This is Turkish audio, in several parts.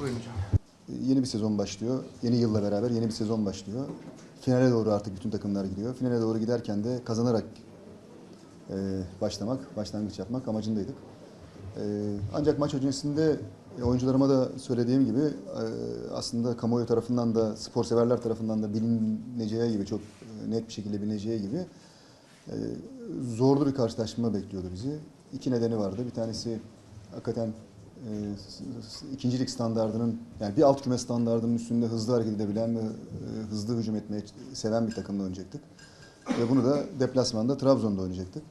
Buyurun hocam. Yeni bir sezon başlıyor. Yeni yılla beraber yeni bir sezon başlıyor. Finale doğru artık bütün takımlar gidiyor. Finale doğru giderken de kazanarak e, başlamak, başlangıç yapmak amacındaydık. E, ancak maç öncesinde e, oyuncularıma da söylediğim gibi e, aslında kamuoyu tarafından da spor severler tarafından da bilineceği gibi çok e, net bir şekilde bilineceği gibi e, zorlu bir karşılaşma bekliyordu bizi. İki nedeni vardı. Bir tanesi hakikaten ikincilik standardının yani bir alt küme standardının üstünde hızlı hareket edebilen ve e, hızlı hücum etmeyi seven bir takımla oynayacaktık. Ve bunu da deplasmanda Trabzon'da oynayacaktık.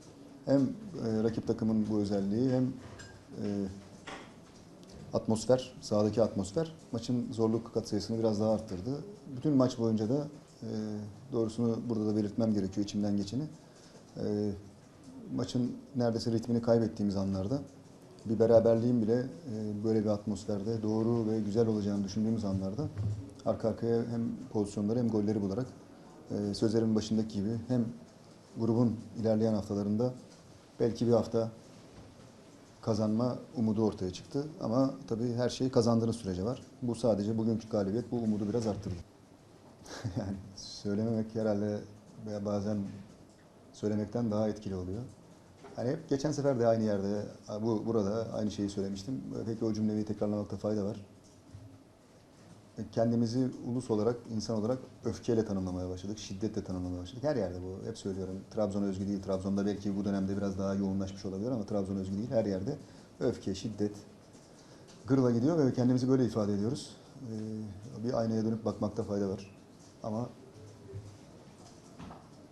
Hem e, rakip takımın bu özelliği hem e, atmosfer, sahadaki atmosfer maçın zorluk katsayısını biraz daha arttırdı. Bütün maç boyunca da doğrusunu burada da belirtmem gerekiyor içimden geçeni. Maçın neredeyse ritmini kaybettiğimiz anlarda bir beraberliğin bile e, böyle bir atmosferde doğru ve güzel olacağını düşündüğümüz anlarda arka arkaya hem pozisyonları hem golleri bularak e, sözlerimin başındaki gibi hem grubun ilerleyen haftalarında belki bir hafta kazanma umudu ortaya çıktı. Ama tabii her şey kazandığınız sürece var. Bu sadece bugünkü galibiyet bu umudu biraz arttırdı. yani söylememek herhalde bazen söylemekten daha etkili oluyor. Hani hep geçen sefer de aynı yerde, bu burada aynı şeyi söylemiştim. Peki o cümleyi tekrarlamakta fayda var. Kendimizi ulus olarak, insan olarak öfkeyle tanımlamaya başladık, şiddetle tanımlamaya başladık. Her yerde bu, hep söylüyorum. Trabzon'a özgü değil, Trabzon'da belki bu dönemde biraz daha yoğunlaşmış olabilir ama Trabzon'a özgü değil. Her yerde öfke, şiddet, gırla gidiyor ve kendimizi böyle ifade ediyoruz. Ee, bir aynaya dönüp bakmakta fayda var. Ama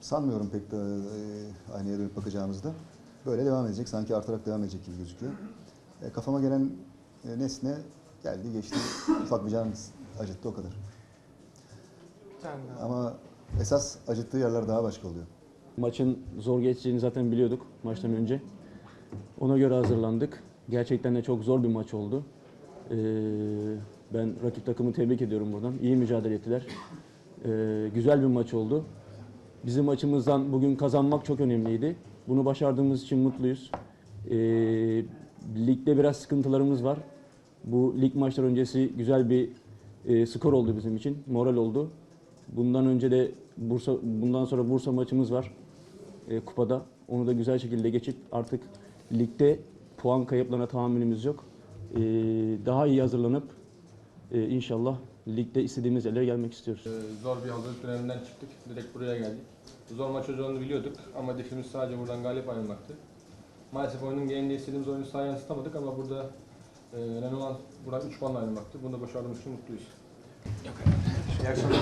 sanmıyorum pek de e, aynaya dönüp bakacağımızda. Böyle devam edecek, sanki artarak devam edecek gibi gözüküyor. E, kafama gelen e, nesne geldi, geçti. Ufak bir can acıttı o kadar. Bir tane daha. Ama esas acıttığı yerler daha başka oluyor. Maçın zor geçeceğini zaten biliyorduk maçtan önce. Ona göre hazırlandık. Gerçekten de çok zor bir maç oldu. Ee, ben rakip takımı tebrik ediyorum buradan. İyi mücadele ettiler. Ee, güzel bir maç oldu. Bizim maçımızdan bugün kazanmak çok önemliydi. Bunu başardığımız için mutluyuz. Ee, ligde biraz sıkıntılarımız var. Bu lig maçlar öncesi güzel bir e, skor oldu bizim için. Moral oldu. Bundan önce de Bursa bundan sonra Bursa maçımız var e, kupada. Onu da güzel şekilde geçip artık ligde puan kayıplarına tahammülümüz yok. E, daha iyi hazırlanıp e, inşallah ligde istediğimiz yerlere gelmek istiyoruz. Ee, Zor bir hazırlık döneminden çıktık. Direkt buraya geldik. Zor maç olacağını biliyorduk ama hedefimiz sadece buradan galip ayrılmaktı. Maalesef oyunun genelinde istediğimiz oyunu sahaya yansıtamadık ama burada e, önemli olan buradan 3 puanla ayrılmaktı. Bunu da başardığımız için mutluyuz. İyi akşamlar.